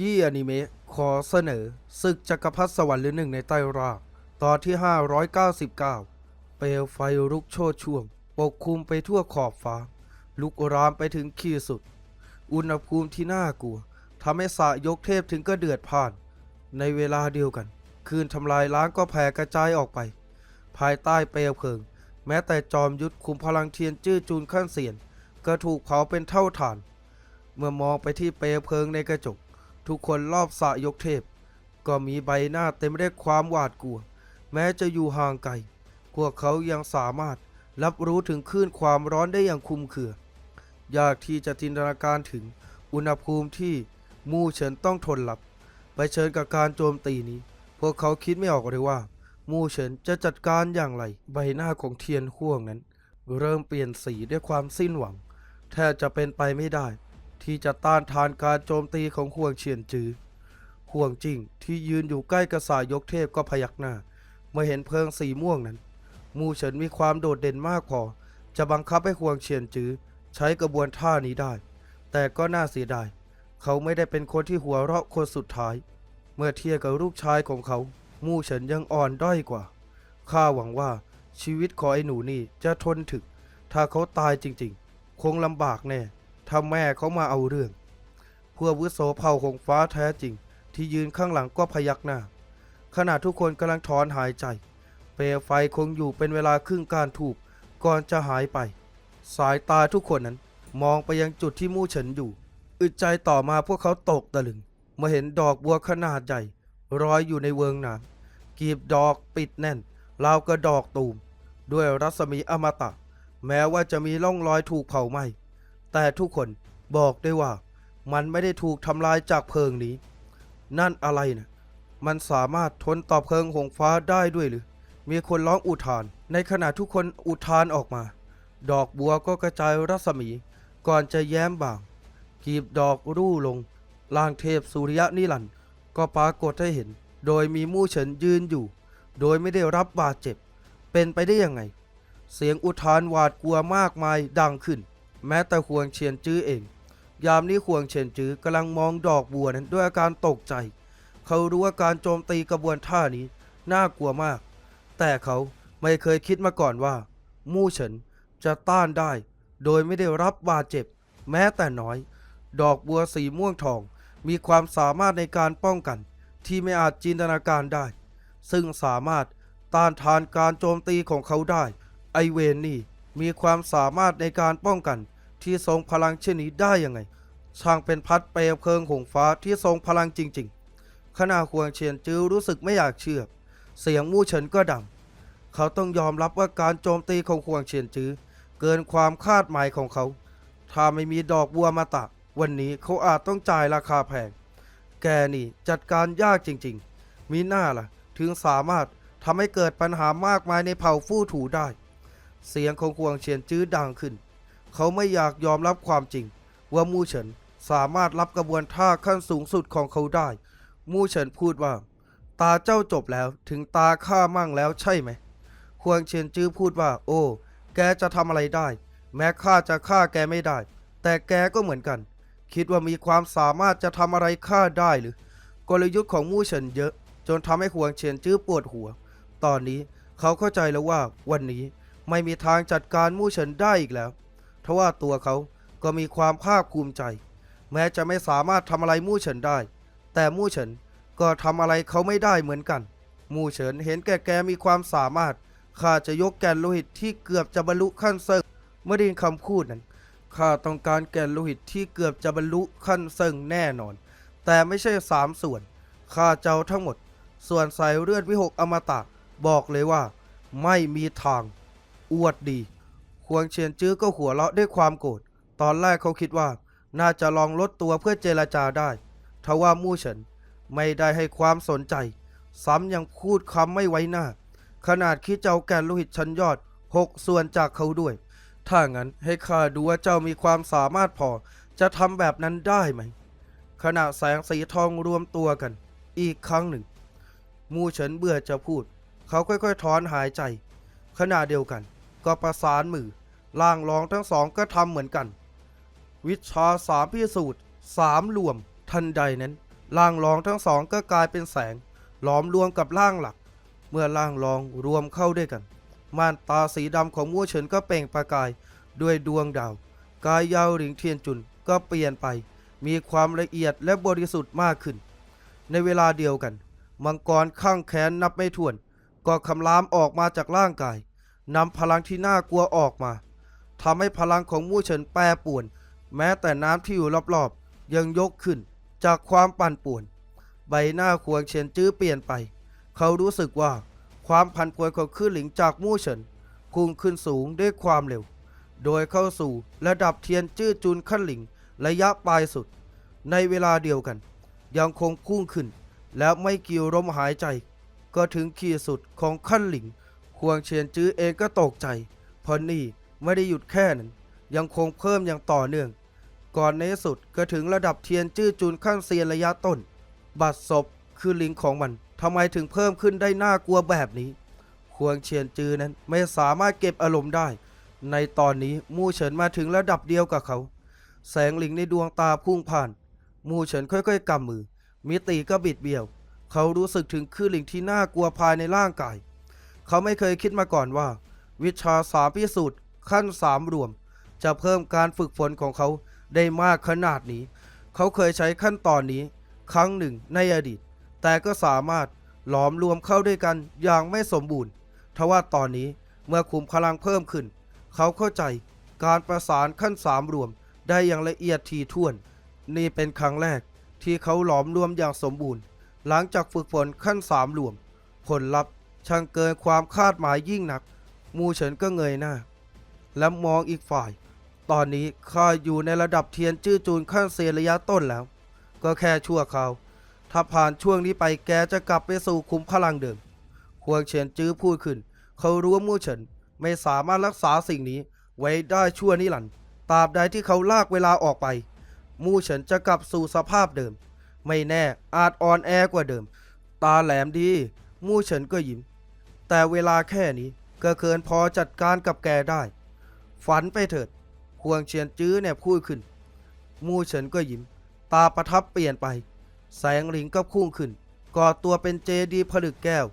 ยี้อนิเมะขอเสนอศึกจักรพรรดิสวรรค์หรือหนึ่งในใต้รากตอนที่ 599 เปลวไฟลุกโชนช่วง ปกคลุมไปทั่วขอบฟ้า ลุกรามไปถึงขีดสุด อุณหภูมิที่น่ากลัวทำให้สะยกเทพถึงก็เดือดพ่าน ในเวลาเดียวกัน คืนทำลายล้างก็แผ่กระจายออกไป ภายใต้เปลวเพลิง แม้แต่จอมยุทธคุมพลังเทียนจื้อจูนขั้นเสียน ก็ถูกเผาเป็นเท่าฐาน เมื่อมองไปที่เปลวเพลิงในกระจก ทุกคนรอบสะยกเทพ ก็มีใบหน้าเต็มไปด้วยความหวาดกลัว แม้จะอยู่ห่างไกล พวกเขายังสามารถรับรู้ถึงคลื่นความร้อนได้อย่างคลุมเคือ ยากที่จะจินตนาการถึงอุณหภูมิที่มู่เฉินต้องทนรับไปเชิญกับการโจมตีนี้ พวกเขาคิดไม่ออกเลยว่า มู่เฉินจะจัดการอย่างไร ใบหน้าของเทียนห่วงนั้น เริ่มเปลี่ยนสีด้วยความสิ้นหวัง แทบจะเป็นไปไม่ได้ ที่จะต้านทานการโจมตีของห่วงเฉียนจือห่วงจริงที่ยืนอยู่ใกล้กระสายยกเทพก็พยักหน้า เมื่อเห็นเพลิงสีม่วงนั้น มูเฉินมีความโดดเด่นมากพอ จะบังคับให้ห่วงเฉียนจือใช้กระบวนท่านี้ได้ แต่ก็น่าเสียดาย เขาไม่ได้เป็นคนที่หัวเราะคนสุดท้าย เมื่อเทียบกับลูกชายของเขา มู่เฉินยังอ่อนด้อยกว่า ข้าหวังว่าชีวิตของไอ้หนูนี่จะทนถึก ถ้าเขาตายจริง ๆ คงลำบากแน่ ถ้าแม่เขามาเอาเรื่อง พวกวุโสเผ่าของฟ้าแท้จริง ที่ยืนข้างหลังก็พยักหน้า ขณะทุกคนกำลังถอนหายใจ เปลวไฟคงอยู่เป็นเวลาครึ่งการถูกก่อนจะหายไป สายตาทุกคนนั้นมองไปยังจุดที่มู่เฉินอยู่ อึดใจต่อมาพวกเขาตกตะลึงเมื่อเห็นดอกบัวขนาดใหญ่รอยอยู่ในเวงน้ำกีบดอกปิดแน่นราวกระดอกตูม ด้วยรัศมีอมตะ แม้ว่าจะมีร่องรอยถูกเผาไหม้ แต่ทุกคนบอกได้ว่ามันไม่ได้ถูกทำลายจากเพลิงนี้ นั่นอะไรนะมันสามารถทนต่อเพลิงหงฟ้าได้ด้วยหรือ มีคนร้องอุทาน ในขณะทุกคนอุทานออกมา ดอกบัวก็กระจายรัศมี ก่อนจะแย้มบาง กีบดอกรู่ลง ล่างเทพสุริยะนิรันด์ก็ปรากฏให้เห็น โดยมีมู่เฉินยืนอยู่ โดยไม่ได้รับบาดเจ็บ เป็นไปได้ยังไง เสียงอุทานหวาดกลัวมากมายดังขึ้น แม้แต่ห่วงเฉียนจื้อเอง ยามนี้ห่วงเฉียนจื้อกำลังมองดอกบัวนั้นด้วยอาการตกใจ เขารู้ว่าการโจมตีกระบวนท่านี้ น่ากลัวมาก แต่เขาไม่เคยคิดมาก่อนว่า มู่เฉินจะต้านได้ โดยไม่ได้รับบาดเจ็บ แม้แต่น้อย ดอกบัวสีม่วงทองมีความสามารถในการป้องกัน ที่ไม่อาจจินตนาการได้ ซึ่งสามารถต้านทานการโจมตีของเขาได้ ไอเวนนี่ มีความสามารถในการป้องกันที่ทรงพลังเช่นนี้ได้ยังไง ช่างเป็นพัดเปลวเพลิงหงฟ้าที่ทรงพลังจริง ๆ ขณะควงเฉียนจื้อรู้สึกไม่อยากเชื่อ เสียงมู่เฉินก็ดัง เขาต้องยอมรับว่าการโจมตีของควงเฉียนจื้อเกินความคาดหมายของเขา ถ้าไม่มีดอกบัวมาตะวันนี้เขาอาจต้องจ่ายราคาแพง แกนี่จัดการยากจริง ๆ มีหน้าล่ะ ถึงสามารถทำให้เกิดปัญหามากมายในเผ่าฟู่ถูได้ เสียงของควงเฉียนจื้อดังขึ้น เขาไม่อยากยอมรับความจริง ว่ามู่เฉินสามารถรับกระบวนท่าขั้นสูงสุดของเขาได้ มู่เฉินพูดว่า ตาเจ้าจบแล้วถึงตาข้ามั่งแล้วใช่ไหมควงเฉียนจื้อพูดว่า โอ้ แกจะทำอะไรได้ แม้ข้าจะฆ่าแกไม่ได้ แต่แกก็เหมือนกัน คิดว่ามีความสามารถจะทำอะไรข้าได้หรือ กลยุทธ์ของมู่เฉินเยอะ จนทำให้ควงเฉียนจื้อปวดหัว ตอนนี้เขาเข้าใจแล้วว่าวันนี้ ไม่มีทางจัดการมู่เฉินได้อีกแล้วทว่าตัวเขาก็มีความภาคภูมิใจ แม้จะไม่สามารถทำอะไรมู่เฉินได้ แต่มู่เฉินก็ทำอะไรเขาไม่ได้เหมือนกัน มู่เฉินเห็นแก่แกมีความสามารถข้าจะยกแก่นโลหิตที่เกือบจะบรรลุขั้นเซิงเมื่อได้ยินคำพูดนั้นข้าต้องการแก่นโลหิตที่เกือบจะบรรลุขั้นเซิงแน่นอน แต่ไม่ใช่สามส่วนข้าเจ้าทั้งหมด ส่วนสายเลือดวิหกอมตะบอกเลยว่า ไม่มีทาง อวดดี ควงเชียนจื้อก็หัวเราะด้วยความโกรธ ตอนแรกเขาคิดว่า น่าจะลองลดตัวเพื่อเจรจาได้ทว่ามู่เฉินไม่ได้ให้ความสนใจ ซ้ำยังพูดคำไม่ไว้หน้า ขนาดคิดจะเอาแก่นโลหิตชั้นยอดหกส่วนจากเขาด้วย ถ้างั้นให้ข้าดูว่าเจ้ามีความสามารถพอ จะทำแบบนั้นได้ไหม ขณะแสงสีทองรวมตัวกัน อีกครั้งหนึ่ง มูเฉินเบื่อจะพูด เขาค่อยๆถอนหายใจ ขณะเดียวกัน ก็ประสานมือล่างรองทั้งสองก็ทำเหมือนกัน วิชาสามพิสูจน์สามรวม ทันใดนั้นร่างรองทั้งสองก็กลายเป็นแสง หลอมรวมกับร่างหลัก เมื่อร่างรองรวมเข้าด้วยกัน ม่านตาสีดำของมู่เฉินก็เปล่งประกายด้วยดวงดาว กายยาวหลิงเทียนจุนก็เปลี่ยนไป มีความละเอียดและบริสุทธิ์มากขึ้น ในเวลาเดียวกัน มังกรข้างแขนนับไม่ถ้วน ก็คำรามออกมาจากร่างกาย นำพลังที่น่ากลัวออกมาทำให้พลังของมู่เฉินแปรป่วน แม้แต่น้ำที่อยู่รอบๆ ยังยกขึ้นจากความปั่นป่วน ใบหน้าควงเฉียนจื้อเปลี่ยนไป เขารู้สึกว่าความผันผวนของคลื่นหลิงจากมู่เฉินพุ่งขึ้นสูงด้วยความเร็ว โดยเข้าสู่ระดับเทียนจื้อจุนขั้นหลิงระยะปลายสุด ในเวลาเดียวกัน ยังคงพุ่งขึ้น แล้วไม่เกี่ยวลมหายใจ ก็ถึงขีดสุดของขั้นหลิง ควงเฉียนจื้อเองก็ตกใจ เพราะนี่ไม่ได้หยุดแค่นั้น ยังคงเพิ่มอย่างต่อเนื่อง ก่อนในที่สุดก็ถึงระดับเทียนจื้อจุนขั้นเซียนระยะต้น บัตรศพคือลิงของมันทำไมถึงเพิ่มขึ้นได้น่ากลัวแบบนี้ควงเฉียนจื้อนั้นไม่สามารถเก็บอารมณ์ได้ ในตอนนี้มู่เฉินมาถึงระดับเดียวกับเขา แสงลิงในดวงตาพุ่งผ่าน มู่เฉินค่อยๆกำมือ มิติก็บิดเบี้ยว เขารู้สึกถึงคลื่นลิงที่น่ากลัวภายในร่างกาย เขาไม่เคยคิดมาก่อนว่า วิชาสามพิสูจน์ขั้นสามรวม จะเพิ่มการฝึกฝนของเขาได้มากขนาดนี้ เขาเคยใช้ขั้นตอนนี้ ครั้งหนึ่งในอดีต แต่ก็สามารถหลอมรวมเข้าด้วยกันอย่างไม่สมบูรณ์ทว่าตอนนี้เมื่อคุมพลังเพิ่มขึ้น เขาเข้าใจการประสานขั้นสามรวมได้อย่างละเอียดถี่วน นี่เป็นครั้งแรกที่เขาหลอมรวมอย่างสมบูรณ์ หลังจากฝึกฝนขั้นสามรวม ผลลัพธ์ ช่างเกินความคาดหมายยิ่งหนัก มูเฉินก็เงยหน้า และมองอีกฝ่าย ตอนนี้ข้าอยู่ในระดับเทียนจื้อจูนขั้นเซียนระยะต้นแล้ว ก็แค่ชั่วคราว ถ้าผ่านช่วงนี้ไปแกจะกลับไปสู่คุมพลังเดิมควงเฉียนจื้อพูดขึ้น เขารู้ว่ามูเฉินไม่สามารถรักษาสิ่งนี้ไว้ได้ชั่วนิรันดร์ตราบใดที่เขาลากเวลาออกไป มูเฉินจะกลับสู่สภาพเดิม ไม่แน่อาจอ่อนแอกว่าเดิม ตาแหลมดี มู่เฉินก็ยิ้ม แต่เวลาแค่นี้ก็เกินพอจัดการกับแกได้ ฝันไปเถิดควงเฉียนจื้อเนี่ยพูดขึ้น มู่เฉินก็ยิ้ม ตาประทับเปลี่ยนไป แสงหลิงก็พุ่งขึ้น ก่อตัวเป็นเจดีผลึกแก้ว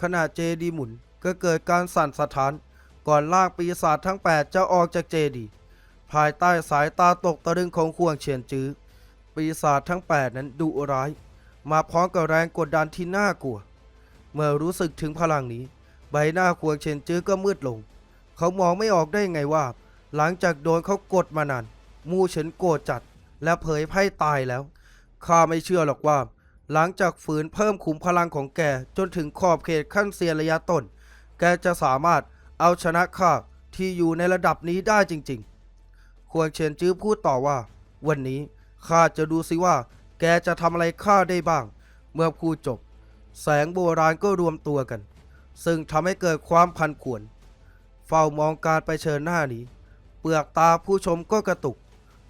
ขณะเจดีหมุนก็เกิดการสั่นสะท้าน ก่อนลากปีศาจทั้ง 8 จะออกจากเจดี ภายใต้สายตาตกตะลึงของควงเฉียนจื้อ ปีศาจทั้ง 8 นั้นดุร้าย มาพร้อมกับแรงกดดันที่น่ากลัว เมื่อรู้สึกถึงพลังนี้ ใบหน้าควงเฉียนจื้อก็มืดลง เขามองไม่ออกได้ไงว่า หลังจากโดนเขากดมานานมูเฉินโกรธจัด และเผยไพ่ตายแล้วข้าไม่เชื่อหรอกว่า หลังจากฝืนเพิ่มขุมพลังของแกจนถึงขอบเขตขั้นเซียนระยะต้น แกจะสามารถเอาชนะข้าที่อยู่ในระดับนี้ได้จริง ๆ ควงเฉียนจื้อพูดต่อว่า วันนี้ข้าจะดูสิว่า แกจะทำอะไรข้าได้บ้าง เมื่อพูดจบ แสงโบราณก็รวมตัวกัน ซึ่งทำให้เกิดความพันขวน เฝ้ามองการไปเชิญหน้านี้ เปลือกตาผู้ชมก็กระตุก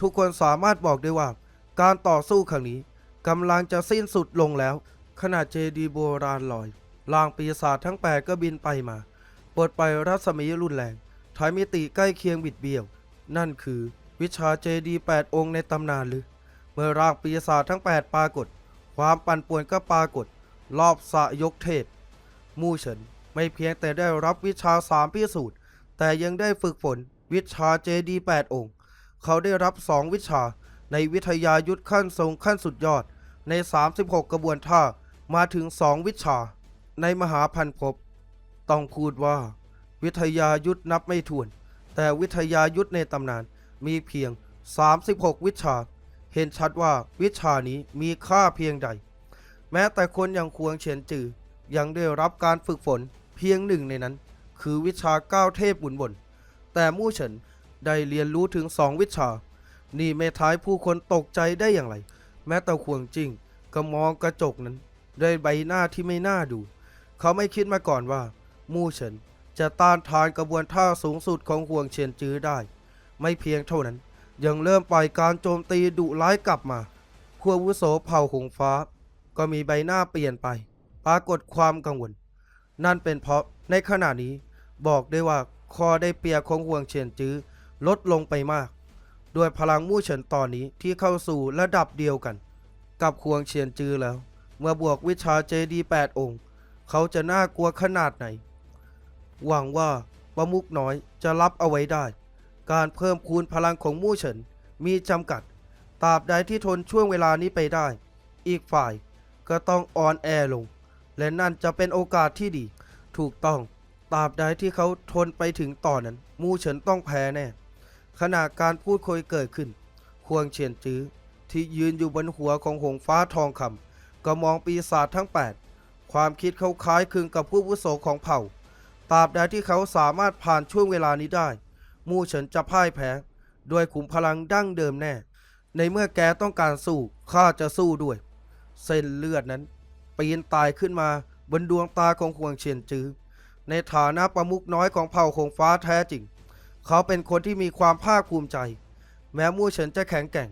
ทุกคนสามารถบอกได้ว่า การต่อสู้ครั้งนี้กำลังจะสิ้นสุดลงแล้ว ขณะเจดีย์โบราณลอยล่างปีศาจทั้งแปดก็บินไปมาปลดไปรัศมีรุนแรงทายมิติใกล้เคียงบิดเบี้ยว นั่นคือวิชาเจดีย์แปดองค์ในตำนานหรือ เมื่อร่างปีศาจทั้งแปดปรากฏ ความปั่นป่วนก็ปรากฏ รอบสะยกเทพ มู่เฉินไม่เพียงแต่ได้รับวิชาสามพิสูจน์ แต่ยังได้ฝึกฝนวิชาเจดีแปดองค์ เขาได้รับสองวิชาในวิทยายุทธขั้นทรงขั้นสุดยอด ใน 36 กระบวนท่ามาถึงสองวิชา ในมหาพันภพต้องพูดว่า วิทยายุทธนับไม่ถ้วน แต่วิทยายุทธในตำนานมีเพียง 36 วิชา เห็นชัดว่าวิชานี้มีค่าเพียงใด แม้แต่คนอย่างควงเฉียนจือยังได้รับการฝึกฝนเพียงหนึ่งในนั้น คือวิชาก้าวเทพบุญบน แต่มู่เฉินได้เรียนรู้ถึงสองวิชา นี่ไม่ท้ายผู้คนตกใจได้อย่างไร แม้แต่ควงจริงก็มองกระจกนั้น ด้วยใบหน้าที่ไม่น่าดู เขาไม่คิดมาก่อนว่า มู่เฉินจะต้านทานกระบวนท่าสูงสุดของห่วงเฉียนจื้อได้ ไม่เพียงเท่านั้น ยังเริ่มปล่อยการโจมตีดุร้ายกลับมาขั้วอาวุโสเผ่าหงฟ้า ก็มีใบหน้าเปลี่ยนไป ปรากฏความกังวล นั่นเป็นเพราะในขณะนี้บอกได้ว่าคอได้เปียของห่วงเฉียนจื้อลดลงไปมาก ด้วยพลังมู่เฉินตอนนี้ที่เข้าสู่ระดับเดียวกัน กับควงเฉียนจื้อแล้ว เมื่อบวกวิชาเจดีแปดองค์ เขาจะน่ากลัวขนาดไหน หวังว่าประมุกน้อยจะรับเอาไว้ได้ การเพิ่มคูณพลังของมู่เฉินมีจำกัดตราบใดที่ทนช่วงเวลานี้ไปได้ อีกฝ่าย ก็ต้องอ่อนแอลง และนั่นจะเป็นโอกาสที่ดี ถูกต้องตราบใดที่เขาทนไปถึงต่อนนั้น มู่เฉินต้องแพ้แน่ขณะการพูดคุยเกิดขึ้น ควงเฉียนจื้อที่ยืนอยู่บนหัวของหงฟ้าทองคำก็มองปีศาจทั้ง 8 ความคิดเขาคล้ายคลึงกับผู้วุโสของเผ่าตราบใดที่เขาสามารถผ่านช่วงเวลานี้ได้ มู่เฉินจะพ่ายแพ้ด้วยขุมพลังดั้งเดิมแน่ ในเมื่อแกต้องการสู้ข้าจะสู้ด้วย เส้นเลือดนั้นปีนตายขึ้นมาบนดวงตาของควงเฉียนจื้อในฐานะประมุขน้อยของเผ่าคงฟ้าแท้จริง เขาเป็นคนที่มีความภาคภูมิใจ แม้มู่เฉินจะแข็งแกร่ง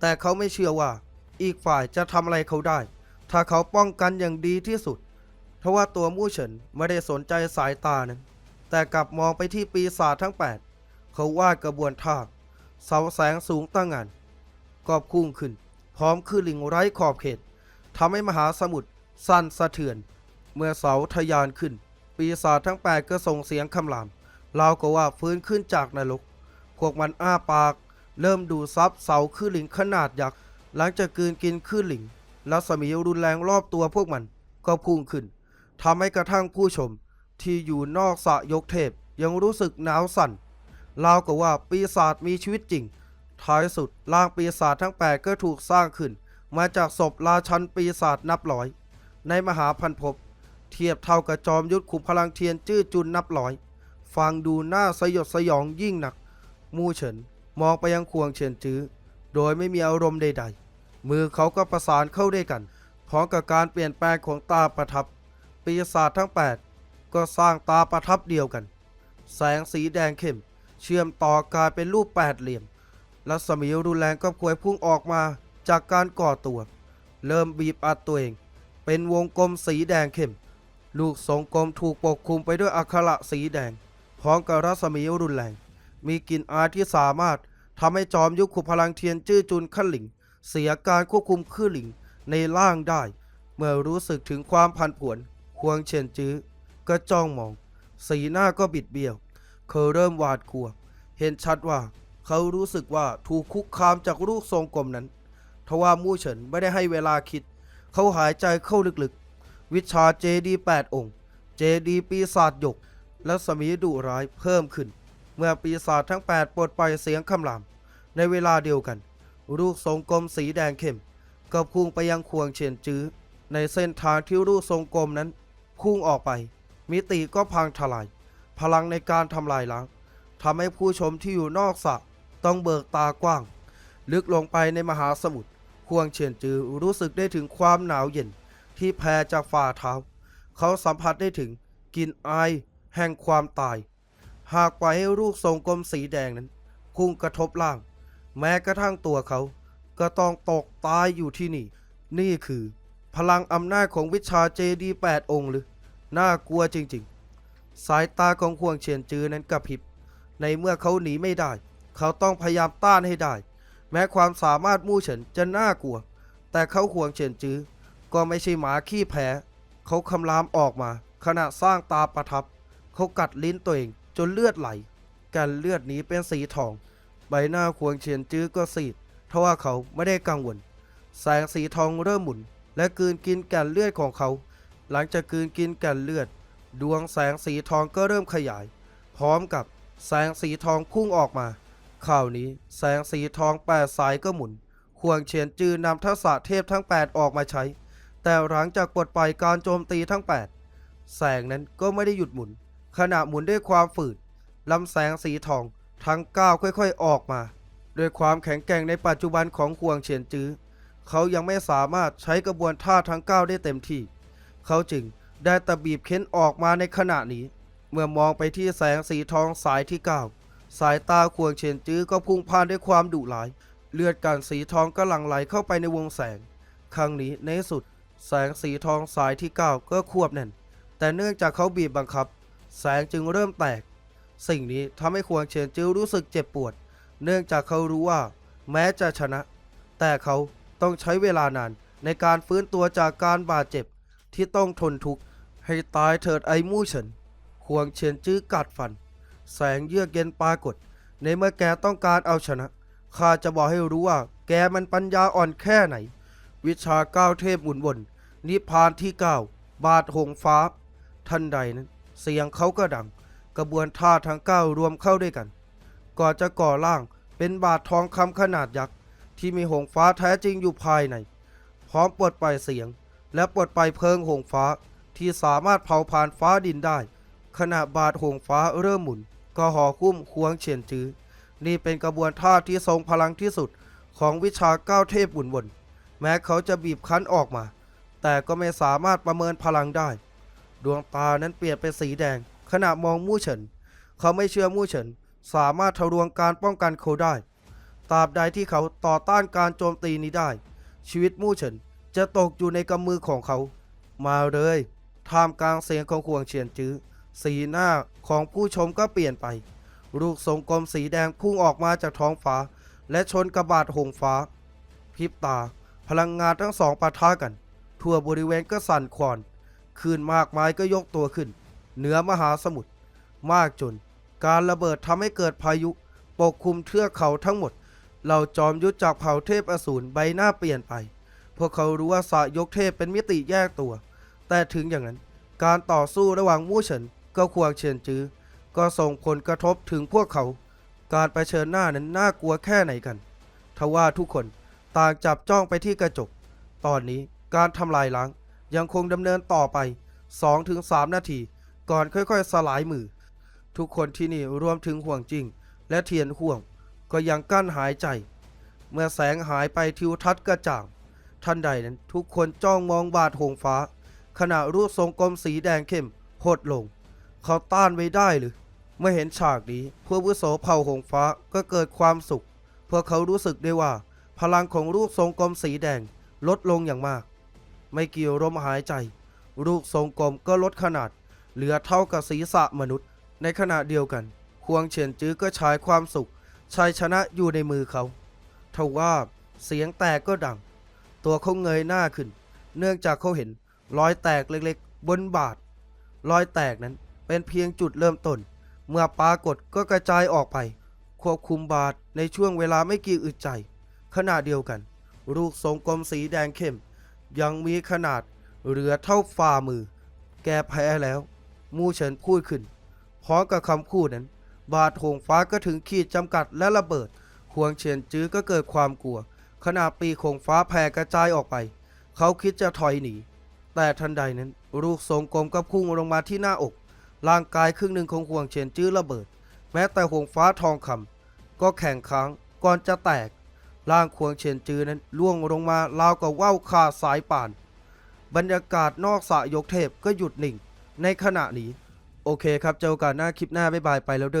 แต่เขาไม่เชื่อว่าอีกฝ่ายจะทำอะไรเขาได้ ถ้าเขาป้องกันอย่างดีที่สุดเพราะว่าตัวมู่เฉินไม่ได้สนใจสายตานั้น แต่กลับมองไปที่ปีศาจทั้ง 8 เขาวาดกระบวนท่าเสาแสงสูงตั้งงานกอบคุ้งขึ้น พร้อมคือลิงไร้ขอบเขต ทำให้มหาสมุทรสั่นสะเทือน เมื่อเสาทะยานขึ้น ปีศาจทั้ง8ก็ส่งเสียงคำรามเรากับว่าฟื้นขึ้นจากนรก พวกมันอ้าปาก เริ่มดูซับเสาคือหลิงขนาดยักษ์หลังจากกืนกินคือหลิงรัศมีรุนแรงรอบตัวพวกมันก็พุ่งขึ้นทำให้กระทั่งผู้ชม ที่อยู่นอกสะยกเทพยังรู้สึกหนาวสั่นราวกับว่าปีศาจมีชีวิตจริง ท้ายสุดร่างปีศาจทั้ง8ก็ถูกสร้างขึ้น มาจากศพราชันปีศาจนับร้อย ในมหาพันภพเทียบเท่ากับจอมยุทธขุมพลังเทียนจื้อจุนนับร้อย ฟังดูน่าสยดสยองยิ่งหนัก มู่เฉินมองไปยังควงเฉียนจื้อ โดยไม่มีอารมณ์ใดๆ มือเขาก็ประสานเข้าด้วยกันพร้อมกับการเปลี่ยนแปลงของตาประทับ ปีศาจทั้ง 8 ก็สร้างตาประทับเดียวกัน แสงสีแดงเข้ม เชื่อมต่อกลายเป็นรูปแปดเหลี่ยม รัศมีรุนแรงก็พวยพุ่งออกมา จากการก่อตัว เริ่มบีบอัดตัวเอง เป็นวงกลมสีแดงเข้ม ลูกทรงกลมถูกปกคลุมไปด้วยอักขระสีแดง พร้อมกับรัศมีรุนแรง มีกลิ่นอายที่สามารถทำให้จอมยุคขุพลังเทียนจื้อจุนขั้นหลิง เสียการควบคุมคลื่นหลิงในร่างได้ เมื่อรู้สึกถึงความพันผวนควงเฉียนจื้อก็จ้องมอง สีหน้าก็บิดเบี้ยว เขาเริ่มหวาดกลัว เห็นชัดว่าเขารู้สึกว่าถูกคุกคามจากรูปทรงกลมนั้น ทว่ามู่เฉินไม่ได้ให้เวลาคิด เขาหายใจเข้าลึกๆ วิชาเจดีแปดองค์ เจดีปีศาจหยก และสมีดุร้ายเพิ่มขึ้น เมื่อปีศาจทั้ง 8ปลดปล่อยเสียงคำราม ในเวลาเดียวกันรูปทรงกลมสีแดงเข้มก็พุ่งไปยังควงเฉียนจื้อ ในเส้นทางที่รูปทรงกลมนั้น พุ่งออกไป มิติก็พังทลาย พลังในการทำลายล้างทำให้ผู้ชมที่อยู่นอกสระต้องเบิกตากว้าง ลึกลงไปในมหาสมุทรควงเฉียนจือรู้สึกได้ถึงความหนาวเย็นที่แผ่จากฝ่าเท้า เขาสัมผัสได้ถึงกลิ่นอายแห่งความตาย หากปล่อยให้รูปทรงกลมสีแดงนั้นพุ่งกระทบล่าง แม้กระทั่งตัวเขา ก็ต้องตกตายอยู่ที่นี่ นี่คือ พลังอำนาจของวิชาเจดีแปดองค์หรือ น่ากลัวจริงๆ สายตาของควงเฉียนจือนั้นกระพริบ ในเมื่อเขาหนีไม่ได้ เขาต้องพยายามต้านให้ได้ แม้ความสามารถมู่เฉินจะน่ากลัว แต่เขาควงเฉียนจื้อก็ไม่ใช่หมาขี้แพ้ เขาคำรามออกมา ขณะสร้างตาประทับ เขากัดลิ้นตัวเองจนเลือดไหลกันเลือดนี้เป็นสีทอง ใบหน้าควงเฉียนจื้อก็ซีดทว่าเขาไม่ได้กังวล แสงสีทองเริ่มหมุน และกืนกินแก่นเลือดของเขา หลังจากกืนกินแก่นเลือด ดวงแสงสีทองก็เริ่มขยาย พร้อมกับแสงสีทองพุ่งออกมา คราวนี้แสงสีทองแปดสายก็หมุนควงเฉียนจือนำทักษะเทพทั้ง 8 ออกมาใช้ แต่หลังจากปลดปล่อยการโจมตีทั้ง 8 แสงนั้นก็ไม่ได้หยุดหมุน ขณะหมุนด้วยความฝืดลำแสงสีทองทั้ง 9 ค่อยๆ ออกมา ด้วยความแข็งแกร่งในปัจจุบันของควงเฉียนจื้อเขายังไม่สามารถใช้กระบวนท่าทั้ง 9 ได้เต็มที่ เขาจึงได้ตะบีบเค้นออกมาในขณะนี้ เมื่อมองไปที่แสงสีทองสายที่ 9 สายตาควงเฉียนจื้อก็พุ่งพ่านด้วยความดุร้าย เลือดการสีทองก็หลั่งไหลเข้าไปในวงแสง ครั้งนี้ในสุด แสงสีทองสายที่9ก็ควบแน่น แต่เนื่องจากเขาบีบบังคับ แสงจึงเริ่มแตก สิ่งนี้ทำให้ควงเฉียนจื้อรู้สึกเจ็บปวด เนื่องจากเขารู้ว่า แม้จะชนะ แต่เขาต้องใช้เวลานานในการฟื้นตัวจากการบาดเจ็บที่ต้องทนทุกข์ให้ตายเถิดไอ้มู่เฉินควงเฉียนจื้อกัดฟัน แสงเยือกเย็นปรากฏ ในเมื่อแกต้องการเอาชนะข้าจะบอกให้รู้ว่า แกมันปัญญาอ่อนแค่ไหน วิชาเก้าเทพหมุนวนนิพานที่เก้าบาทหงฟ้าทันใดนั้น เสียงเขาก็ดัง กระบวนท่าทั้งเก้ารวมเข้าด้วยกัน ก่อนจะก่อร่างเป็นบาททองคำขนาดยักษ์ที่มีหงฟ้าแท้จริงอยู่ภายใน พร้อมปลดปล่อยเสียง และปลดปล่อยเพลิงหงฟ้าที่สามารถเผาผ่านฟ้าดินได้ ขณะบาทหงฟ้าเริ่มหมุน ก็ห่อคุ้มควงเฉียนจื้อนี่เป็นกระบวนท่าที่ทรงพลังที่สุดของวิชาเก้าเทพหมุนวนแม้เขาจะบีบคั้นออกมา แต่ก็ไม่สามารถประเมินพลังได้ ดวงตานั้นเปลี่ยนเป็นสีแดง ขณะมองมู่เฉิน เขาไม่เชื่อมู่เฉิน สามารถทะลวงการป้องกันเขาได้ตราบใดที่เขาต่อต้านการโจมตีนี้ได้ ชีวิตมู่เฉินจะตกอยู่ในกำมือของเขา มาเลยท่ามกลางเสียงของขวงเฉียนจื้อ สีหน้าของผู้ชมก็เปลี่ยนไป ลูกทรงกลมสีแดงพุ่งออกมาจากท้องฟ้า และชนกระบาดหงฟ้าพริบตา พลังงานทั้งสองปะทะกัน ทั่วบริเวณก็สั่นคลอนคลื่นมากมายก็ยกตัวขึ้น เหนือมหาสมุทรมากจน การระเบิดทำให้เกิดพายุ ปกคลุมเทือกเขาทั้งหมด เหล่าจอมยุทธจากเผ่าเทพอสูรใบหน้าเปลี่ยนไป พวกเขารู้ว่าสายกเทพเป็นมิติแยกตัว แต่ถึงอย่างนั้น การต่อสู้ระหว่างมู่เฉิน กับควงเฉียนจื้อก็ส่งผลกระทบถึงพวกเขา การไปเผชิญหน้านั้นน่ากลัวแค่ไหนกัน ทว่าทุกคนต่างจับจ้องไปที่กระจก ตอนนี้การทำลายล้างยังคงดำเนินต่อไป 2-3 นาที ก่อนค่อยๆ สลายมือ ทุกคนที่นี่รวมถึงห่วงจริง และเทียนห่วง ก็ยังกั้นหายใจ เมื่อแสงหายไปทิวทัศน์กระจ่างทันใดนั้นทุกคนจ้องมองบาดหงฟ้า ขณะรูปทรงกลมสีแดงเข้มหดลง เขาต้านไว้ได้หรือเมื่อเห็นฉากนี้พวกวุโสเผ่าหงฟ้าก็เกิดความสุข พวกเขารู้สึกได้ว่า พลังของรูปทรงกลมสีแดงลดลงอย่างมาก ไม่เกี่ยวลมหายใจรูปทรงกลมก็ลดขนาด เหลือเท่ากับศีรษะมนุษย์ ในขณะเดียวกันควงเฉียนจื้อก็ฉายความสุขชัยชนะอยู่ในมือเขาทว่าเสียงแตกก็ดัง ตัวเขาเงยหน้าขึ้น เนื่องจากเขาเห็นรอยแตกเล็กๆ บนบาทรอยแตกนั้น เป็นเพียงจุดเริ่มต้น เมื่อปรากฏก็กระจายออกไป ควบคุมบาทในช่วงเวลาไม่กี่อึดใจ ขณะเดียวกันรูปทรงกลมสีแดงเข้ม ยังมีขนาดเหลือเท่าฝ่ามือ แกแพ้แล้ว มูเฉินพูดขึ้นพร้อมกับคำพูดนั้น บาทหงฟ้าก็ถึงขีดจำกัดและระเบิดควงเฉียนจื้อก็เกิดความกลัว ขณะปีกหงฟ้าแผ่กระจายออกไป เขาคิดจะถอยหนี แต่ทันใดนั้น ลูกทรงกลมก็พุ่งลงมาที่หน้าอก ร่างกายครึ่งหนึ่งของห่วงเฉียนจื้อระเบิด แม้แต่หงฟ้าทองคำก็แข็งค้างก่อนจะแตก ร่างควงเฉียนจื้อนั้นล่วงลงมาราวกับว่าวขาดสายป่าน บรรยากาศนอกสระยกเทพก็หยุดนิ่ง ในขณะนี้ โอเคครับเจอกันหน้าคลิปหน้าบ๊ายบายไปแล้วเด้อ